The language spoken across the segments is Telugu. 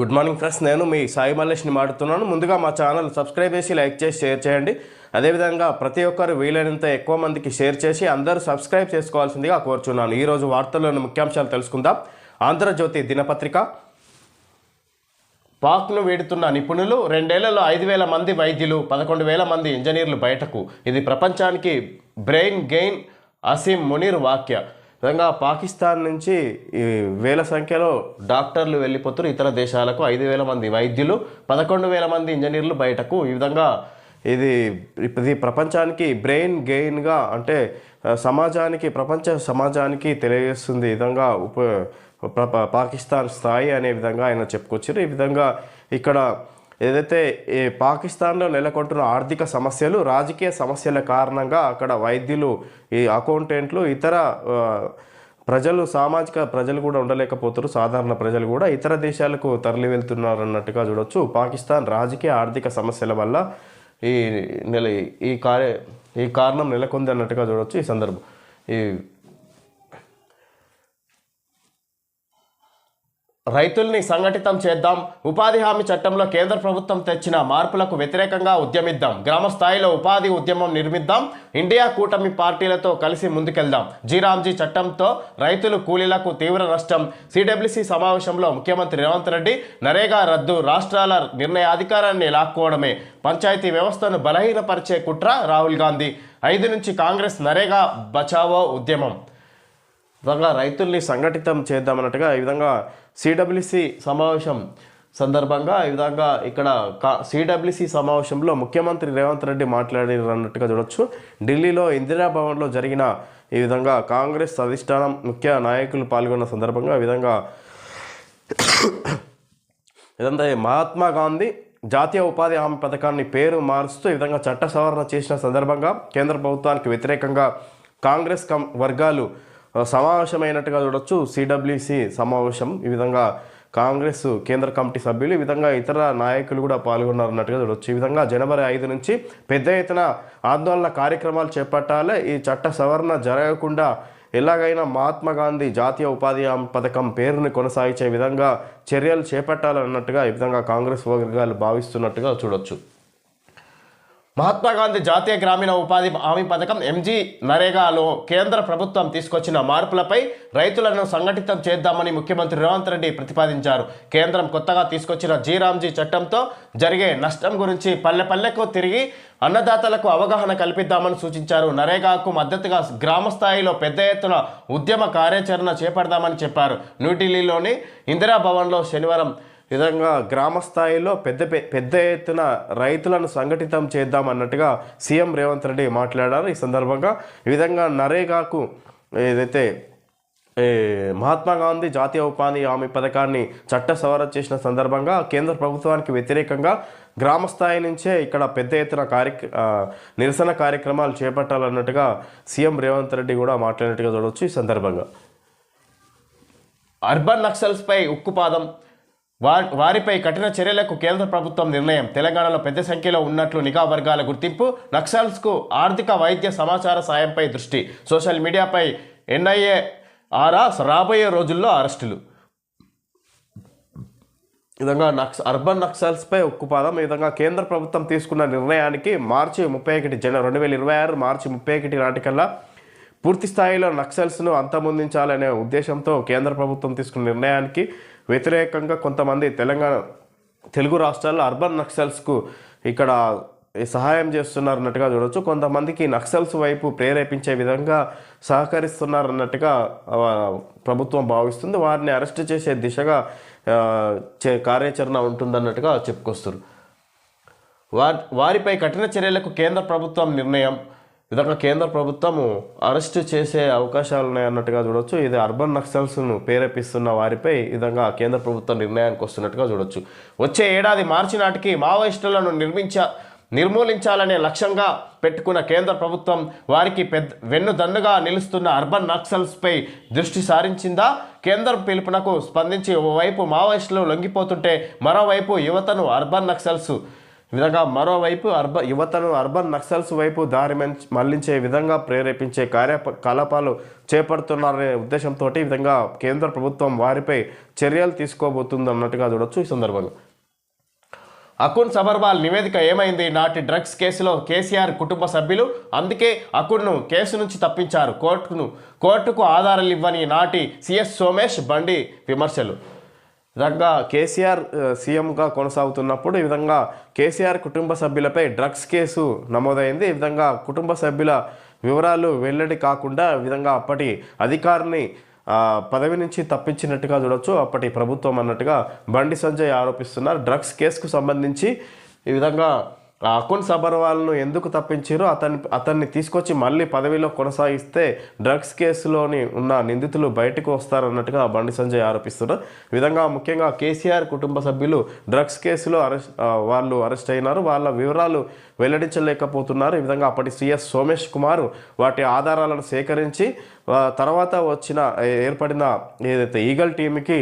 Good morning friends. నేను మీ సాయి మల్లేష్ని మాడుతున్నాను ముందుగా మా ఛానల్ సబ్స్క్రైబ్ చేసి లైక్ చేసి షేర్ చేయండి. అదేవిధంగా ప్రతి ఒక్కరు వీలైనంత ఎక్కువ మందికి షేర్ చేసి అందరూ సబ్స్క్రైబ్ చేసుకోవాల్సిందిగా కోరుచున్నాను. ఈరోజు వార్తల్లోని ముఖ్యాంశాలు తెలుసుకుందాం. ఆంధ్రజ్యోతి దినపత్రిక. పాక్ను వీడుతున్న నిపుణులు రెండేళ్ళలో ఐదు వేల మంది వైద్యులు పదకొండు వేల మంది ఇంజనీర్లు బయటకు. ఇది ప్రపంచానికి బ్రెయిన్ గెయిన్ అసీం మునీర్ వాక్య. విధంగా పాకిస్తాన్ నుంచి ఈ వేల సంఖ్యలో డాక్టర్లు వెళ్ళిపోతున్నారు. ఇతర దేశాలకు ఐదు వేల మంది వైద్యులు పదకొండు వేల మంది ఇంజనీర్లు బయటకు. ఈ విధంగా ఇది ఇది ప్రపంచానికి బ్రెయిన్ గెయిన్గా అంటే సమాజానికి ప్రపంచ సమాజానికి తెలియజేస్తుంది ఈ విధంగా ఉప పాకిస్తాన్ స్థాయి అనే విధంగా ఆయన చెప్పుకొచ్చారు. ఈ విధంగా ఇక్కడ ఏదైతే ఈ పాకిస్తాన్లో నెలకొంటున్న ఆర్థిక సమస్యలు రాజకీయ సమస్యల కారణంగా అక్కడ వైద్యులు ఈ అకౌంటెంట్లు ఇతర ప్రజలు సామాజిక ప్రజలు కూడా ఉండలేకపోతారు సాధారణ ప్రజలు కూడా ఇతర దేశాలకు తరలి వెళ్తున్నారు అన్నట్టుగా చూడొచ్చు. పాకిస్తాన్ రాజకీయ ఆర్థిక సమస్యల వల్ల ఈ నెల ఈ కార్య ఈ కారణం నెలకొంది అన్నట్టుగా చూడొచ్చు ఈ సందర్భం. ఈ రైతుల్ని సంఘటితం చేద్దాం. ఉపాధి హామీ చట్టంలో కేంద్ర ప్రభుత్వం తెచ్చిన మార్పులకు వ్యతిరేకంగా ఉద్యమిద్దాం. గ్రామ స్థాయిలో ఉపాధి ఉద్యమం నిర్మిద్దాం. ఇండియా కూటమి పార్టీలతో కలిసి ముందుకెళ్దాం. జీరాంజీ చట్టంతో రైతులు కూలీలకు తీవ్ర నష్టం. సిడబ్ల్యూసి సమావేశంలో ముఖ్యమంత్రి రేవంత్ రెడ్డి నరేగా రద్దు రాష్ట్రాల నిర్ణయాధికారాన్ని లాక్కోవడమే. పంచాయతీ వ్యవస్థను బలహీనపరిచే కుట్ర రాహుల్ గాంధీ. ఐదు నుంచి కాంగ్రెస్ నరేగా బచావో ఉద్యమం. విధంగా రైతుల్ని సంఘటితం చేద్దామన్నట్టుగా ఈ విధంగా సిడబ్ల్యూసి సమావేశం సందర్భంగా ఈ విధంగా ఇక్కడ కా సిడబ్ల్యూసి సమావేశంలో ముఖ్యమంత్రి రేవంత్ రెడ్డి మాట్లాడారు అన్నట్టుగా చూడొచ్చు. ఢిల్లీలో ఇందిరా భవన్లో జరిగిన ఈ విధంగా కాంగ్రెస్ అధిష్టానం ముఖ్య నాయకులు పాల్గొన్న సందర్భంగా ఈ విధంగా ఇదంతా మహాత్మా గాంధీ జాతీయ ఉపాధి హామీ పథకాన్ని పేరు మారుస్తూ ఈ విధంగా చట్ట సవరణ చేసిన సందర్భంగా కేంద్ర ప్రభుత్వానికి వ్యతిరేకంగా కాంగ్రెస్ కం వర్గాలు సమావేశమైనట్టుగా చూడొచ్చు. సిడబ్ల్యూసి సమావేశం. ఈ విధంగా కాంగ్రెస్ కేంద్ర కమిటీ సభ్యులు ఈ విధంగా ఇతర నాయకులు కూడా పాల్గొన్నారన్నట్టుగా చూడొచ్చు. ఈ విధంగా జనవరి ఐదు నుంచి పెద్ద ఎత్తున ఆందోళన కార్యక్రమాలు చేపట్టాలి. ఈ చట్ట సవరణ జరగకుండా ఎలాగైనా మహాత్మా గాంధీ జాతీయ ఉపాధి హామీ పథకం పేరుని కొనసాగించే విధంగా చర్యలు చేపట్టాలన్నట్టుగా ఈ విధంగా కాంగ్రెస్ వర్గాలు భావిస్తున్నట్టుగా చూడొచ్చు. మహాత్మా గాంధీ జాతీయ గ్రామీణ ఉపాధి హామీ పథకం ఎంజీ నరేగాలో కేంద్ర ప్రభుత్వం తీసుకొచ్చిన మార్పులపై రైతులను సంఘటితం చేద్దామని ముఖ్యమంత్రి రేవంత్ రెడ్డి ప్రతిపాదించారు. కేంద్రం కొత్తగా తీసుకొచ్చిన జీరాంజీ చట్టంతో జరిగే నష్టం గురించి పల్లె పల్లెకు తిరిగి అన్నదాతలకు అవగాహన కల్పిద్దామని సూచించారు. నరేగాకు మద్దతుగా గ్రామ స్థాయిలో పెద్ద ఎత్తున ఉద్యమ కార్యాచరణ చేపడదామని చెప్పారు. న్యూఢిల్లీలోని ఇందిరా భవన్లో శనివారం విధంగా గ్రామ స్థాయిలో పెద్ద పెద్ద ఎత్తున రైతులను సంఘటితం చేద్దాం అన్నట్టుగా సీఎం రేవంత్ రెడ్డి మాట్లాడారు. ఈ సందర్భంగా ఈ విధంగా నరేగాకు ఏదైతే మహాత్మా గాంధీ జాతీయ ఉపాధి హామీ పథకాన్ని చట్ట సవరణ చేసిన సందర్భంగా కేంద్ర ప్రభుత్వానికి వ్యతిరేకంగా గ్రామ స్థాయి నుంచే ఇక్కడ పెద్ద ఎత్తున కార్య నిరసన కార్యక్రమాలు చేపట్టాలన్నట్టుగా సీఎం రేవంత్ రెడ్డి కూడా మాట్లాడినట్టుగా చూడవచ్చు ఈ సందర్భంగా. అర్బన్ నక్సల్స్పై ఉక్కుపాదం వారిపై కఠిన చర్యలకు కేంద్ర ప్రభుత్వం నిర్ణయం. తెలంగాణలో పెద్ద సంఖ్యలో ఉన్నట్లు నిఘా వర్గాల గుర్తింపు నక్సల్స్కు ఆర్థిక వైద్య సమాచార సాయంపై దృష్టి సోషల్ మీడియాపై ఎన్ఐఏ ఆరా రాబోయే రోజుల్లో అరెస్టులు. విధంగా నక్స్ అర్బన్ నక్సల్స్పై ఉక్కుపాదం. ఈ విధంగా కేంద్ర ప్రభుత్వం తీసుకున్న నిర్ణయానికి మార్చి ముప్పై ఒకటి జన రెండు వేల ఇరవై ఆరు మార్చి ముప్పై ఒకటి నాటికల్లా పూర్తి స్థాయిలో నక్సల్స్ను అంతమొందించాలనే ఉద్దేశంతో కేంద్ర ప్రభుత్వం తీసుకున్న నిర్ణయానికి వ్యతిరేకంగా కొంతమంది తెలంగాణ తెలుగు రాష్ట్రాల్లో అర్బన్ నక్సల్స్కు ఇక్కడ సహాయం చేస్తున్నారు అన్నట్టుగా చూడొచ్చు. కొంతమందికి నక్సల్స్ వైపు ప్రేరేపించే విధంగా సహకరిస్తున్నారు అన్నట్టుగా ప్రభుత్వం భావిస్తుంది. వారిని అరెస్ట్ చేసే దిశగా చే కార్యాచరణ ఉంటుందన్నట్టుగా చెప్పుకొస్తారు. వారి వారిపై కఠిన చర్యలకు కేంద్ర ప్రభుత్వం నిర్ణయం విధంగా కేంద్ర ప్రభుత్వము అరెస్ట్ చేసే అవకాశాలు ఉన్నాయన్నట్టుగా చూడొచ్చు. ఇది అర్బన్ నక్సల్స్ను ప్రేరేపిస్తున్న వారిపై విధంగా కేంద్ర ప్రభుత్వం నిర్ణయానికి వస్తున్నట్టుగా చూడొచ్చు. వచ్చే ఏడాది మార్చి నాటికి మావోయిస్టులను నిర్మించ నిర్మూలించాలనే లక్ష్యంగా పెట్టుకున్న కేంద్ర ప్రభుత్వం వారికి పెద్ద వెన్నుదన్నుగా నిలుస్తున్న అర్బన్ నక్సల్స్పై దృష్టి సారించిందా? కేంద్రం పిలుపునకు స్పందించి ఓవైపు మావోయిస్టులు లొంగిపోతుంటే మరోవైపు యువతను అర్బన్ నక్సల్స్ విధంగా మరోవైపు అర్బన్ యువతను అర్బన్ నక్సల్స్ వైపు దారి మంచ్- మళ్ళించే విధంగా ప్రేరేపించే కార్యకలాపాలు చేపడుతున్నారనే ఉద్దేశంతో ఈ విధంగా కేంద్ర ప్రభుత్వం వారిపై చర్యలు తీసుకోబోతుంది అన్నట్టుగా చూడొచ్చు ఈ సందర్భంగా అకున్ సబర్వాల్ నివేదిక ఏమైంది? నాటి డ్రగ్స్ కేసులో కేసీఆర్ కుటుంబ సభ్యులు అందుకే అకున్ను కేసు నుంచి తప్పించారు. కోర్టును కోర్టుకు ఆధారాలు ఇవ్వని నాటి సిఎస్ సోమేష్ బండి విమర్శలు. విధంగా కేసీఆర్ సీఎంగా కొనసాగుతున్నప్పుడు ఈ విధంగా కేసీఆర్ కుటుంబ సభ్యులపై డ్రగ్స్ కేసు నమోదైంది. ఈ విధంగా కుటుంబ సభ్యుల వివరాలు వెల్లడి కాకుండా విధంగా అప్పటి అధికారిని పదవి నుంచి తప్పించినట్టుగా చూడొచ్చు. అప్పటి ప్రభుత్వం అన్నట్టుగా బండి సంజయ్ ఆరోపిస్తున్నారు. డ్రగ్స్ కేసుకు సంబంధించి ఈ విధంగా అకున్ సబర్వాల్ను ఎందుకు తప్పించారో అతన్ని అతన్ని తీసుకొచ్చి మళ్ళీ పదవిలో కొనసాగిస్తే డ్రగ్స్ కేసులోని ఉన్న నిందితులు బయటకు వస్తారన్నట్టుగా బండి సంజయ్ ఆరోపిస్తున్నారు. విధంగా ముఖ్యంగా కేసీఆర్ కుటుంబ సభ్యులు డ్రగ్స్ కేసులో అరెస్ట్ వాళ్ళు అరెస్ట్ అయినారు. వాళ్ళ వివరాలు వెల్లడించలేకపోతున్నారు. ఈ విధంగా అప్పటి సిఎస్ సోమేష్ కుమార్ వాటి ఆధారాలను సేకరించి తర్వాత వచ్చిన ఏర్పడిన ఏదైతే ఈగల్ టీంకి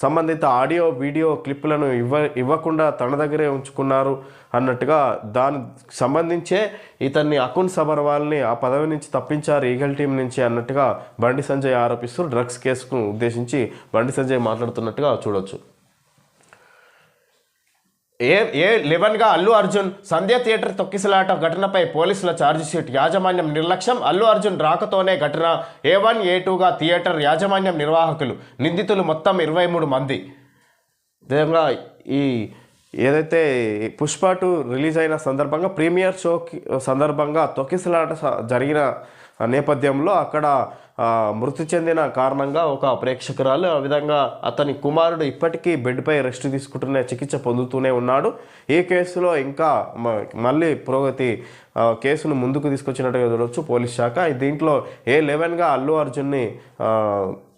సంబంధిత ఆడియో వీడియో క్లిప్పులను ఇవ్వ ఇవ్వకుండా తన దగ్గరే ఉంచుకున్నారు అన్నట్టుగా దానికి సంబంధించే ఇతన్ని అకున్ సబర్వాల్ని ఆ పదవి నుంచి తప్పించారు ఈగల్ టీం నుంచి అన్నట్టుగా బండి సంజయ్ ఆరోపిస్తూ డ్రగ్స్ కేసుకు ఉద్దేశించి బండి సంజయ్ మాట్లాడుతున్నట్టుగా చూడొచ్చు. ఏ ఏ లెవెన్గా అల్లు అర్జున్ సంధ్య థియేటర్ తొక్కిసలాట ఘటనపై పోలీసుల ఛార్జిషీట్ యాజమాన్యం నిర్లక్ష్యం. అల్లు అర్జున్ రాకతోనే ఘటన. ఏ వన్ ఏ టూగా థియేటర్ యాజమాన్యం నిర్వాహకులు. నిందితులు మొత్తం ఇరవై మూడు మంది. విధంగా ఈ ఏదైతే పుష్ప టూ రిలీజ్ అయిన సందర్భంగా ప్రీమియర్ షో సందర్భంగా తొక్కిసలాట జరిగిన నేపథ్యంలో అక్కడ మృతి చెందిన కారణంగా ఒక ప్రేక్షకురాలు ఆ విధంగా అతని కుమారుడు ఇప్పటికీ బెడ్పై రెస్ట్ తీసుకుంటూనే చికిత్స పొందుతూనే ఉన్నాడు. ఈ కేసులో ఇంకా మ- మళ్ళీ పురోగతి కేసును ముందుకు తీసుకొచ్చినట్టుగా చూడవచ్చు పోలీస్ శాఖ. దీంట్లో ఏ లెవెన్గా అల్లు అర్జున్ని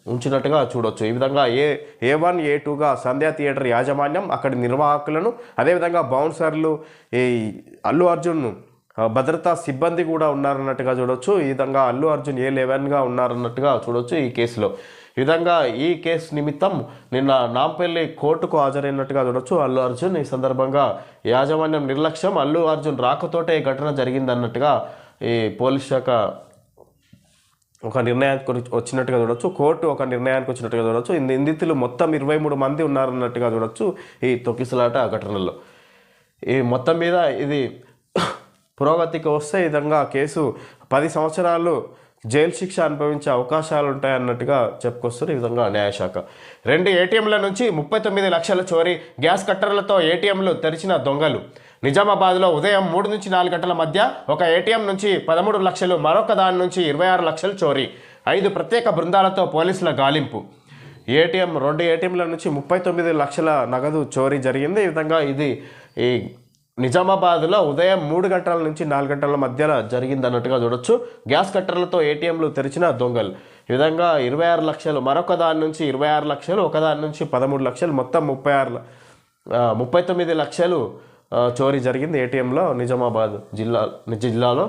ఉంచినట్టుగా చూడొచ్చు. ఈ విధంగా ఏ ఏ వన్ ఏ టూగా సంధ్యా థియేటర్ యాజమాన్యం అక్కడి నిర్వాహకులను అదేవిధంగా బౌన్సర్లు ఈ అల్లు అర్జున్ను భద్రతా సిబ్బంది కూడా ఉన్నారన్నట్టుగా చూడొచ్చు. ఈ విధంగా అల్లు అర్జున్ ఏ లెవెన్గా ఉన్నారన్నట్టుగా చూడొచ్చు ఈ కేసులో. ఈ విధంగా ఈ కేసు నిమిత్తం నిన్న నాంపల్లి కోర్టుకు హాజరైనట్టుగా చూడొచ్చు అల్లు అర్జున్. ఈ సందర్భంగా యాజమాన్యం నిర్లక్ష్యం అల్లు అర్జున్ రాకతోటే ఈ ఘటన జరిగిందన్నట్టుగా ఈ పోలీస్ శాఖ ఒక నిర్ణయానికి వచ్చినట్టుగా చూడొచ్చు. కోర్టు ఒక నిర్ణయానికి వచ్చినట్టుగా చూడొచ్చు. ఈ నిందితులు మొత్తం ఇరవై మూడు మంది ఉన్నారన్నట్టుగా చూడొచ్చు ఈ తొక్కిసలాట ఘటనలో. ఈ మొత్తం మీద ఇది పురోగతికి వస్తే ఈ విధంగా కేసు పది సంవత్సరాలు జైలు శిక్ష అనుభవించే అవకాశాలు ఉంటాయన్నట్టుగా చెప్పుకొస్తారు ఈ విధంగా న్యాయశాఖ. రెండు ఏటీఎంల నుంచి ముప్పై తొమ్మిది లక్షల చోరీ గ్యాస్ కట్టర్లతో ఏటీఎంలు తెరిచిన దొంగలు. నిజామాబాద్లో ఉదయం మూడు నుంచి నాలుగు గంటల మధ్య ఒక ఏటీఎం నుంచి పదమూడు లక్షలు మరొక దాని నుంచి ఇరవై ఆరు లక్షలు చోరీ. ఐదు ప్రత్యేక బృందాలతో పోలీసుల గాలింపు. ఏటీఎం రెండు ఏటీఎంల నుంచి ముప్పై తొమ్మిది లక్షల నగదు చోరీ జరిగింది. ఈ విధంగా ఇది ఈ నిజామాబాద్లో ఉదయం మూడు గంటల నుంచి నాలుగు గంటల మధ్యలో జరిగింది అన్నట్టుగా చూడొచ్చు. గ్యాస్ కట్టర్లతో ఏటీఎంలు తెరిచిన దొంగలు. ఈ విధంగా ఇరవై ఆరు లక్షలు మరొక దాని నుంచి ఇరవై ఆరు లక్షలు ఒకదాని నుంచి పదమూడు లక్షలు మొత్తం ముప్పై ఆరు ముప్పై తొమ్మిది లక్షలు చోరీ జరిగింది ఏటీఎంలో నిజామాబాద్ జిల్లా జిల్లాలో.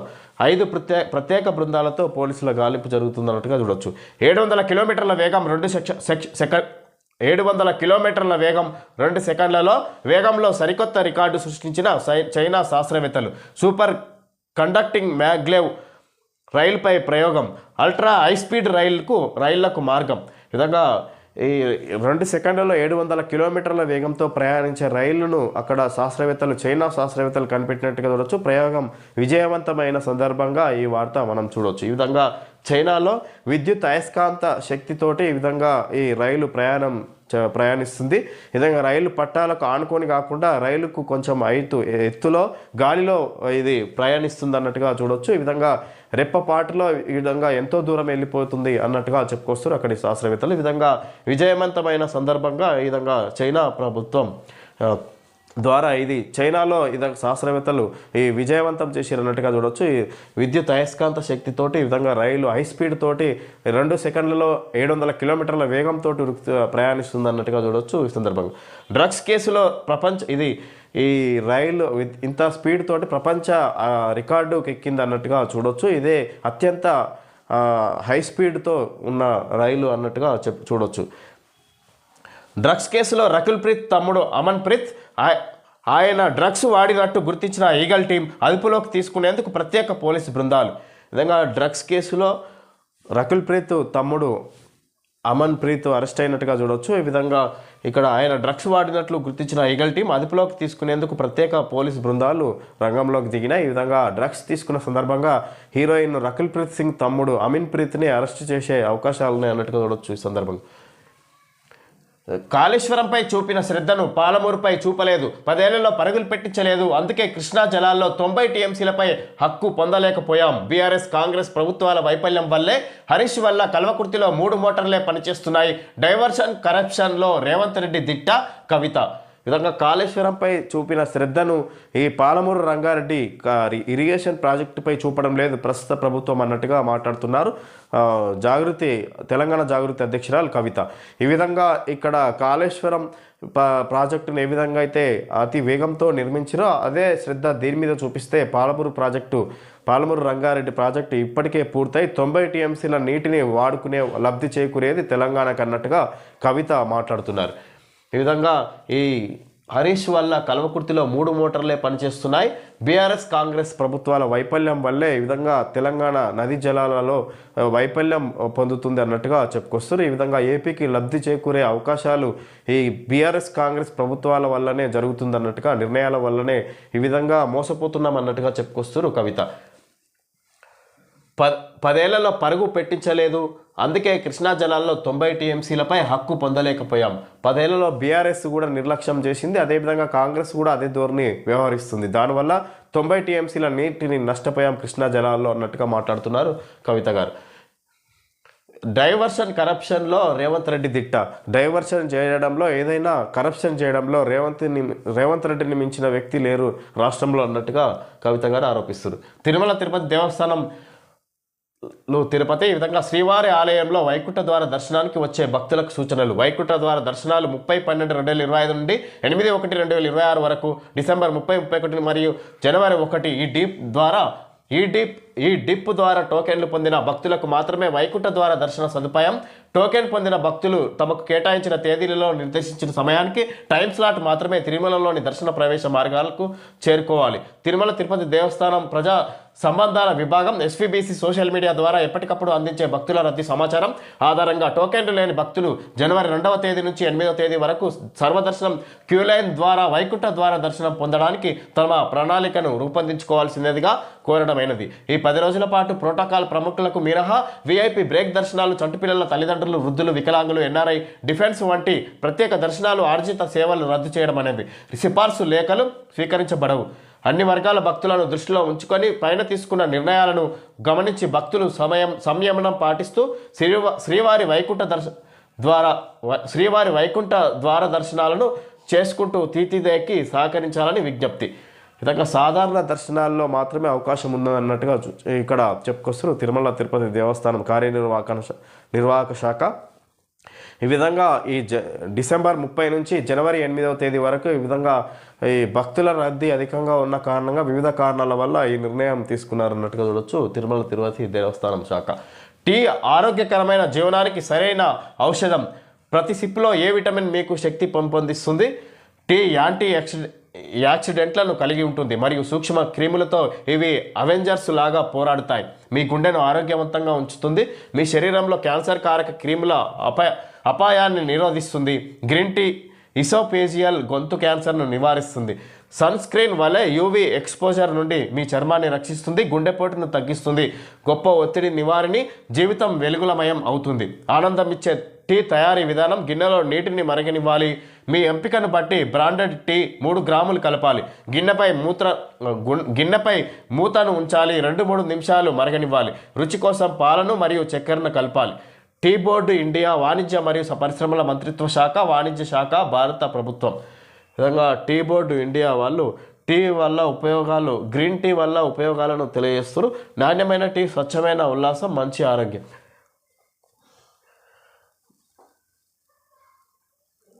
ఐదు ప్రత్యేక ప్రత్యేక బృందాలతో పోలీసుల గాలింపు జరుగుతుందన్నట్టుగా చూడొచ్చు. ఏడు వందల కిలోమీటర్ల వేగం రెండు సెక్ష సెక్ సెకండ్ ఏడు వందల కిలోమీటర్ల వేగం రెండు సెకండ్లలో వేగంలో సరికొత్త రికార్డు సృష్టించిన చైనా శాస్త్రవేత్తలు. సూపర్ కండక్టింగ్ మ్యాగ్లేవ్ రైలుపై ప్రయోగం. అల్ట్రా హై స్పీడ్ రైళ్ళకు రైళ్ళకు మార్గం. విధంగా ఈ రెండు సెకండ్లలో ఏడు వందల కిలోమీటర్ల వేగంతో ప్రయాణించే రైళ్ళను అక్కడ శాస్త్రవేత్తలు చైనా శాస్త్రవేత్తలు కనిపెట్టినట్టుగా చూడొచ్చు. ప్రయోగం విజయవంతమైన సందర్భంగా ఈ వార్త మనం చూడొచ్చు. ఈ విధంగా చైనాలో విద్యుత్ అయస్కాంత శక్తితోటి ఈ విధంగా ఈ రైలు ప్రయాణం ప్రయాణిస్తుంది. విధంగా రైలు పట్టాలకు ఆనుకొని కాకుండా రైలుకు కొంచెం ఐతు ఎత్తులో గాలిలో ఇది ప్రయాణిస్తుంది అన్నట్టుగా చూడొచ్చు. ఈ విధంగా రెప్పపాటులో ఈ విధంగా ఎంతో దూరం వెళ్ళిపోతుంది అన్నట్టుగా చెప్పుకొస్తారు అక్కడి శాస్త్రవేత్తలు. ఈ విధంగా విజయవంతమైన సందర్భంగా ఈ విధంగా చైనా ప్రభుత్వం ద్వారా ఇది చైనాలో ఇది శాస్త్రవేత్తలు ఈ విజయవంతం చేసి అన్నట్టుగా చూడొచ్చు. ఈ విద్యుత్ అయస్కాంత శక్తితోటి ఈ విధంగా రైలు హై స్పీడ్ తోటి రెండు సెకండ్లలో ఏడు వందల కిలోమీటర్ల వేగంతో ప్రయాణిస్తుంది అన్నట్టుగా చూడొచ్చు ఈ సందర్భంగా. డ్రగ్స్ కేసులో ప్రపంచ ఇది ఈ రైలు విత్- ఇంత స్పీడ్ తోటి ప్రపంచ రికార్డు ఎక్కింది అన్నట్టుగా చూడొచ్చు. ఇదే అత్యంత హై స్పీడ్తో ఉన్న రైలు అన్నట్టుగా చెప్ చూడొచ్చు. డ్రగ్స్ కేసులో రకుల్ ప్రీత్ తమ్ముడు అమన్ ప్రీత్ ఆయన డ్రగ్స్ వాడినట్టు గుర్తించిన ఈగల్ టీం అదుపులోకి తీసుకునేందుకు ప్రత్యేక పోలీసు బృందాలు. విధంగా డ్రగ్స్ కేసులో రకుల్ ప్రీత్ తమ్ముడు అమన్ ప్రీత్ అరెస్ట్ అయినట్టుగా చూడొచ్చు. ఈ విధంగా ఇక్కడ ఆయన డ్రగ్స్ వాడినట్లు గుర్తించిన ఈగల్ టీం అదుపులోకి తీసుకునేందుకు ప్రత్యేక పోలీసు బృందాలు రంగంలోకి దిగినాయి. ఈ విధంగా డ్రగ్స్ తీసుకున్న సందర్భంగా హీరోయిన్ రకుల్ ప్రీత్ సింగ్ తమ్ముడు అమిన్ ప్రీత్ని అరెస్ట్ చేసే అవకాశాలు ఉన్నాయి అన్నట్టుగా చూడొచ్చు ఈ సందర్భంగా. కాళేశ్వరంపై చూపిన శ్రద్ధను పాలమూరుపై చూపలేదు. పదేళ్ళలో పరుగులు పెట్టించలేదు. అందుకే కృష్ణా జలాల్లో తొంభై టీఎంసీలపై హక్కు పొందలేకపోయాం. బీఆర్ఎస్ కాంగ్రెస్ ప్రభుత్వాల వైఫల్యం వల్లే హరీష్ వల్ల కల్వకుర్తిలో మూడు మోటార్లే పనిచేస్తున్నాయి. డైవర్షన్ కరప్షన్లో రేవంత్ రెడ్డి దిట్ట కవిత విధంగా కాళేశ్వరంపై చూపిన శ్రద్ధను ఈ పాలమూరు రంగారెడ్డి ఇరిగేషన్ ప్రాజెక్టుపై చూపడం లేదు. ప్రస్తుత ప్రభుత్వం అన్నట్టుగా మాట్లాడుతున్నారు. జాగృతి తెలంగాణ జాగృతి అధ్యక్షురాలు కవిత. ఈ విధంగా ఇక్కడ కాళేశ్వరం ప్రాజెక్టును ఏ విధంగా అయితే అతి వేగంతో నిర్మించినో అదే శ్రద్ధ దీని మీద చూపిస్తే పాలమూరు ప్రాజెక్టు పాలమూరు రంగారెడ్డి ప్రాజెక్టు ఇప్పటికే పూర్తయి. తొంభై టీఎంసీల నీటిని వాడుకునే లబ్ధి చేకూరేది తెలంగాణకు అన్నట్టుగా కవిత మాట్లాడుతున్నారు. ఈ విధంగా ఈ హరీష్ వల్ల కల్వకుర్తిలో మూడు మోటార్లే పనిచేస్తున్నాయి. బీఆర్ఎస్ కాంగ్రెస్ ప్రభుత్వాల వైఫల్యం వల్లే ఈ విధంగా తెలంగాణ నదీ జలాలలో వైఫల్యం పొందుతుంది అన్నట్టుగా చెప్పుకొస్తారు. ఈ విధంగా ఏపీకి లబ్ధి చేకూరే అవకాశాలు ఈ బీఆర్ఎస్ కాంగ్రెస్ ప్రభుత్వాల వల్లనే జరుగుతుంది అన్నట్టుగా నిర్ణయాల వల్లనే ఈ విధంగా మోసపోతున్నాం అన్నట్టుగా చెప్పుకొస్తారు కవిత. ప పదేళ్ళలో పరుగు పెట్టించలేదు. అందుకే కృష్ణా జలాల్లో తొంభై టీఎంసీలపై హక్కు పొందలేకపోయాం. పదేళ్ళలో బీఆర్ఎస్ కూడా నిర్లక్ష్యం చేసింది. అదేవిధంగా కాంగ్రెస్ కూడా అదే ధోరణి వ్యవహరిస్తుంది. దానివల్ల తొంభై టీఎంసీల నీటిని నష్టపోయాం కృష్ణా జలాల్లో అన్నట్టుగా మాట్లాడుతున్నారు కవిత గారు. డైవర్షన్ కరప్షన్లో రేవంత్ రెడ్డి దిట్ట. డైవర్షన్ చేయడంలో ఏదైనా కరప్షన్ చేయడంలో రేవంత్ రేవంత్ రెడ్డిని మించిన వ్యక్తి లేరు రాష్ట్రంలో అన్నట్టుగా కవిత గారు ఆరోపిస్తారు తిరుమల తిరుపతి దేవస్థానం లో తిరుపతి ఈ విధంగా శ్రీవారి ఆలయంలో వైకుంఠ ద్వార దర్శనానికి వచ్చే భక్తులకు సూచనలు. వైకుంఠ ద్వార దర్శనాలు ముప్పై పన్నెండు రెండు వేల ఇరవై ఐదు నుండి ఎనిమిది ఒకటి రెండు వేల ఇరవై ఆరు వరకు డిసెంబర్ ముప్పై ముప్పై ఒకటి మరియు జనవరి ఒకటి ఈ డీప్ ద్వారా ఈ డిప్ ఈ డిప్ ద్వారా టోకెన్లు పొందిన భక్తులకు మాత్రమే వైకుంఠ ద్వారా దర్శన సదుపాయం. టోకెన్ పొందిన భక్తులు తమకు కేటాయించిన తేదీలలో నిర్దేశించిన సమయానికి టైం స్లాట్ మాత్రమే తిరుమలలోని దర్శన ప్రవేశ మార్గాలకు చేరుకోవాలి. తిరుమల తిరుపతి దేవస్థానం ప్రజా సంబంధాల విభాగం ఎస్వీబీసీ సోషల్ మీడియా ద్వారా ఎప్పటికప్పుడు అందించే భక్తుల రద్దీ సమాచారం ఆధారంగా టోకెన్లు లేని భక్తులు జనవరి రెండవ తేదీ నుంచి ఎనిమిదవ తేదీ వరకు సర్వదర్శనం క్యూలైన్ ద్వారా వైకుంఠ ద్వారా దర్శనం పొందడానికి తమ ప్రణాళికను రూపొందించుకోవాల్సినదిగా కోరడమైనది. ఈ పది రోజుల పాటు ప్రోటోకాల్ ప్రముఖులకు మినహా వీఐపీ బ్రేక్ దర్శనాలు చంటిపిల్లల తల్లిదండ్రులు వృద్ధులు వికలాంగులు ఎన్ఆర్ఐ డిఫెన్స్ వంటి ప్రత్యేక దర్శనాలు ఆర్జిత సేవలు రద్దు చేయడం అనేది సిఫార్సు లేఖలు స్వీకరించబడవు. అన్ని వర్గాల భక్తులను దృష్టిలో ఉంచుకొని పైన తీసుకున్న నిర్ణయాలను గమనించి భక్తులు సమయం సంయమనం పాటిస్తూ శ్రీ శ్రీవారి వైకుంఠ దర్శ ద్వారా శ్రీవారి వైకుంఠ ద్వార దర్శనాలను చేసుకుంటూ తీతిదేకి సహకరించాలని విజ్ఞప్తి. ఈ విధంగా సాధారణ దర్శనాల్లో మాత్రమే అవకాశం ఉన్నదన్నట్టుగా ఇక్కడ చెప్పుకొస్తారు. తిరుమల తిరుపతి దేవస్థానం కార్యనిర్వాహక నిర్వాహక శాఖ ఈ విధంగా ఈ జ డిసెంబర్ ముప్పై నుంచి జనవరి ఎనిమిదవ తేదీ వరకు ఈ విధంగా ఈ భక్తుల రద్దీ అధికంగా ఉన్న కారణంగా వివిధ కారణాల వల్ల ఈ నిర్ణయం తీసుకున్నారన్నట్టుగా చూడొచ్చు. తిరుమల తిరుపతి దేవస్థానం శాఖ. టీ ఆరోగ్యకరమైన జీవనానికి సరైన ఔషధం. ప్రతి సిప్లో ఏ విటమిన్ మీకు శక్తి పెంపొందిస్తుంది? టీ యాంటీ యాక్సిడెంట్ యాక్సిడెంట్లను కలిగి ఉంటుంది మరియు సూక్ష్మ క్రిములతో ఇవి అవెంజర్స్ లాగా పోరాడుతాయి. మీ గుండెను ఆరోగ్యవంతంగా ఉంచుతుంది. మీ శరీరంలో క్యాన్సర్ కారక క్రిముల అపాయ అపాయాన్ని నిరోధిస్తుంది. గ్రీన్ టీ ఇసోపేజియల్ గొంతు క్యాన్సర్ను నివారిస్తుంది. సన్ స్క్రీన్ వలె యూవి ఎక్స్పోజర్ నుండి మీ చర్మాన్ని రక్షిస్తుంది. గుండెపోటును తగ్గిస్తుంది. గొప్ప ఒత్తిడి నివారిణి జీవితం వెలుగులమయం అవుతుంది. ఆనందం ఇచ్చే టీ తయారీ విధానం గిన్నెలో నీటిని మరగనివ్వాలి. మీ ఎంపికను బట్టి బ్రాండెడ్ టీ మూడు గ్రాములు కలపాలి. గిన్నెపై మూత్ర గిన్నెపై మూతను ఉంచాలి. రెండు మూడు నిమిషాలు మరగనివ్వాలి. రుచి కోసం పాలను మరియు చక్కెరను కలపాలి. టీ బోర్డు ఇండియా వాణిజ్య మరియు పరిశ్రమల మంత్రిత్వ శాఖ వాణిజ్య శాఖ భారత ప్రభుత్వం. విధంగా టీ బోర్డు ఇండియా వాళ్ళు టీ వల్ల ఉపయోగాలు గ్రీన్ టీ వల్ల ఉపయోగాలను తెలియజేస్తారు నాణ్యమైన టీ స్వచ్ఛమైన ఉల్లాసం మంచి ఆరోగ్యం.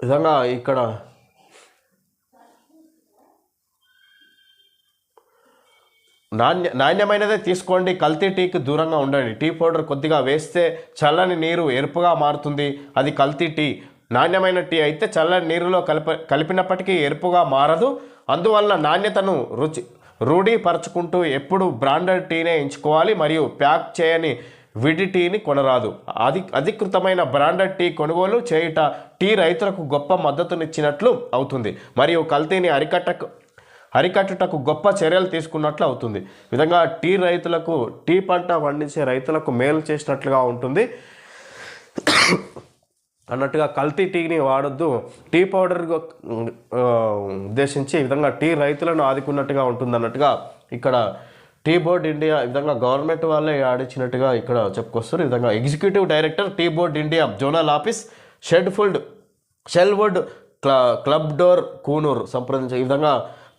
నిజంగా విధంగా ఇక్కడ నాణ్య నాణ్యమైనదే తీసుకోండి. కల్తీ టీకి దూరంగా ఉండండి. టీ పౌడర్ కొద్దిగా వేస్తే చల్లని నీరు ఎరుపుగా మారుతుంది. అది కల్తీ టీ. నాణ్యమైన టీ అయితే చల్లని నీరులో కలిప కలిపినప్పటికీ ఎరుపుగా మారదు. అందువల్ల నాణ్యతను రుచి రూఢీపరచుకుంటూ ఎప్పుడు బ్రాండెడ్ టీనే ఎంచుకోవాలి. మరియు ప్యాక్ చేయని విడి టీని కొనరాదు. అధి అధికృతమైన బ్రాండెడ్ టీ కొనుగోలు చేయుట టీ రైతులకు గొప్ప మద్దతునిచ్చినట్లు అవుతుంది. మరియు కల్తీని అరికట్టకు అరికట్టుటకు గొప్ప చర్యలు తీసుకున్నట్లు అవుతుంది. విధంగా టీ రైతులకు టీ పంట పండించే రైతులకు మేలు చేసినట్లుగా ఉంటుంది. అన్నట్టుగా కల్తీ టీని వాడొద్దు. టీ పౌడర్ ఉద్దేశించి ఈ విధంగా టీ రైతులను ఆదుకున్నట్టుగా ఉంటుంది అన్నట్టుగా ఇక్కడ టీ బోర్డ్ ఇండియా ఈ విధంగా గవర్నమెంట్ వాళ్ళే ఆడించినట్టుగా ఇక్కడ చెప్పుకొస్తారు. ఈ విధంగా executive director tea board India zonal office షెడ్ఫుల్డ్ షెల్వుడ్ క్ల క్లబ్ డోర్ కూనూరు సంప్రదించే ఈ విధంగా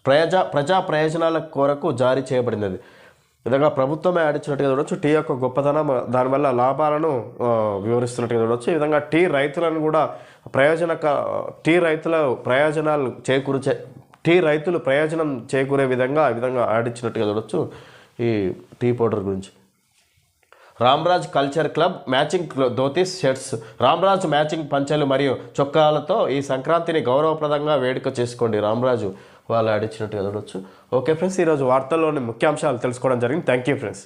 ప్రజా ప్రజా ప్రయోజనాల కొరకు జారీ చేయబడింది అది విధంగా ప్రభుత్వమే ఆడించినట్టుగా చూడొచ్చు. టీ యొక్క గొప్పతనం దానివల్ల లాభాలను వివరిస్తున్నట్టుగా చూడొచ్చు. ఈ విధంగా టీ రైతులను కూడా ప్రయోజనక టీ రైతుల ప్రయోజనాలు చేకూర్చే టీ రైతులు ప్రయోజనం చేకూరే విధంగా ఈ విధంగా ఆడించినట్టుగా చూడొచ్చు. ఈ టీ పౌడర్ గురించి. రామ్రాజ్ కల్చర్ క్లబ్ మ్యాచింగ్ క్లో- ధోతీస్ షర్ట్స్. రామ్రాజ్ మ్యాచింగ్ పంచెలు మరియు చొక్కాలతో ఈ సంక్రాంతిని గౌరవప్రదంగా వేడుక చేసుకోండి. రామ్రాజు వాళ్ళు అడిచినట్టు చూడొచ్చు. ఓకే ఫ్రెండ్స్ ఈరోజు వార్తల్లోని ముఖ్యాంశాలు తెలుసుకోవడం జరిగింది. Thank you friends.